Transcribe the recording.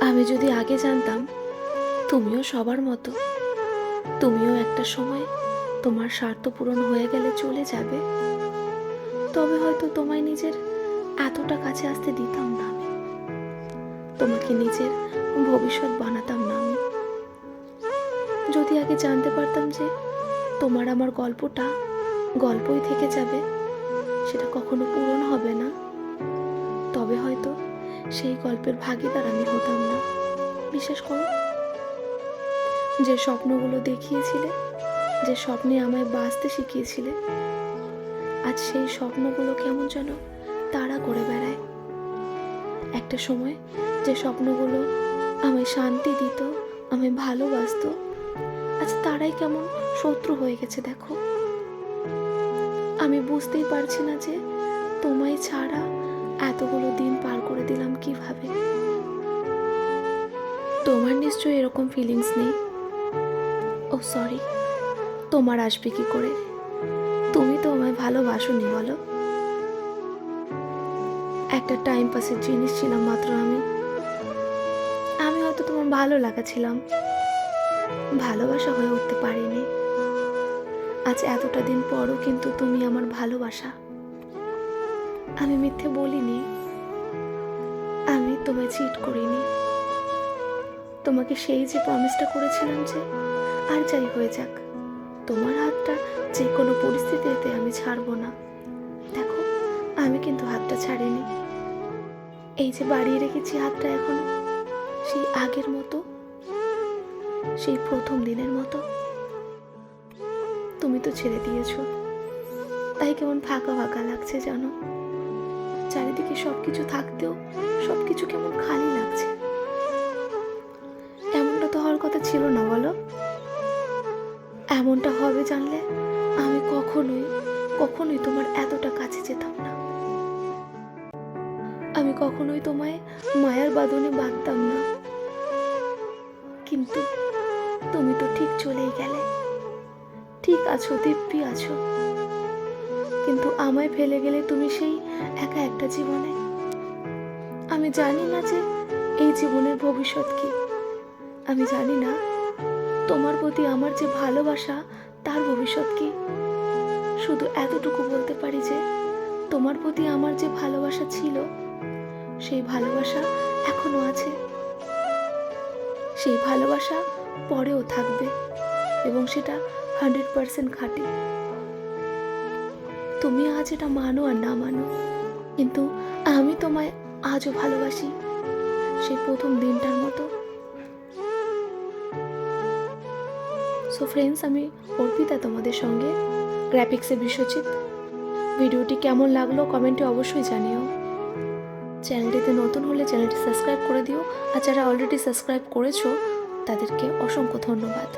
আমি যদি আগে জানতাম, তুমিও সবার মতো। তুমিও একটা সময় তোমার স্বার্থ পূরণ হয়ে গেলে চলে যাবে। তবে হয়তো তোমায় নিজের এতটা কাছে আসতে দিতাম না আমি। তোমাকে নিজের ভবিষ্যৎ বানাতাম না আমি। যদি আগে জানতে পারতাম যে তোমার আমার গল্পটা গল্পই থেকে যাবে, সেটা কখনো পূরণ হবে না। সেই গল্পের ভাগিদার আমি হতাম না। বিশ্বাস করো, যে স্বপ্নগুলো দেখিয়েছিলে, যে স্বপ্নে আমায় বাঁচতে শিখিয়েছিলে, আজ সেই স্বপ্নগুলো কেমন যেন তাড়া করে বেড়ায়। একটা সময় যে স্বপ্নগুলো আমায় শান্তি দিত, আমায় ভালোবাসতো, আজ তারাই কেমন শত্রু হয়ে গেছে দেখো। আমি বুঝতেই পারছি না যে তোমায় ছাড়া এতগুলো তোমার নিশ্চয়ই এরকম ফিলিংস নেই? ও সরি তোমার আসবে কি করে? তুমি তো আমায় ভালোবাসোনি, বলো। একটা টাইম পাসের জিনিস ছিলাম মাত্র আমি। আমি হয়তো তোমার ভালো লাগা ছিলাম। ভালোবাসা হয়ে উঠতে পারিনি। আজ এতটা দিন পরও কিন্তু তুমি আমার ভালোবাসা। আমি মিথ্যে বলিনি। আমি তোমায় চিট করিনি। তোমাকে সেই যে প্রমিসটা করেছিলাম যে আর যাই হয়ে যাক, তোমার হাতটা যে কোনো পরিস্থিতিতে আমি ছাড়বো না। দেখো, আমি কিন্তু হাতটা ছাড়িনি। এই যে বাড়িয়ে রেখেছি হাতটা এখনও, সেই আগের মতো, সেই প্রথম দিনের মতো, তুমি তো ছেড়ে দিয়েছ। তাই কেমন ফাঁকা ফাঁকা লাগছে জানো? চারিদিকে সবকিছু থাকতেও সবকিছু কেমন খালি লাগছে। কথা ছিল না বলো? এমনটা হবে জানলে আমি কখনোই কখনোই তোমার এতটা কাছে যেতাম না। আমি কখনোই তোমায় মায়ার বাঁধনে বাঁধতাম না। কিন্তু তুমি তো ঠিক চলেই গেলে। ঠিক আছো দিব্যি আছো। কিন্তু আমায় ফেলে গেলে তুমি সেই একা একটা জীবনে। আমি জানি না যে এই জীবনের ভবিষ্যৎ কি। আমি জানি না। তোমার প্রতি আমার যে ভালোবাসা, তার ভবিষ্যৎ কি? শুধু এতটুকু বলতে পারি যে, তোমার প্রতি আমার যে ভালোবাসা ছিল, সেই ভালোবাসা এখনও আছে। সেই ভালোবাসা পরেও থাকবে এবং সেটা হান্ড্রেড পার্সেন্ট খাঁটি। তুমি আজ এটা মানো আর না মানো, কিন্তু আমি তোমায় আজও ভালোবাসি। সেই প্রথম দিনটার মতো সো ফ্রেন্ডস আমি অর্পিতা তোমাদের সঙ্গে গ্রাফিক্সে বিশ্বজিৎ। ভিডিওটি কেমন লাগল কমেন্টে অবশ্যই জানিও। চ্যানেলটিতে নতুন হলে চ্যানেলটি সাবস্ক্রাইব করে দিও। আর যারা অলরেডি সাবস্ক্রাইব করেছ, তাদেরকে অসংখ্য ধন্যবাদ।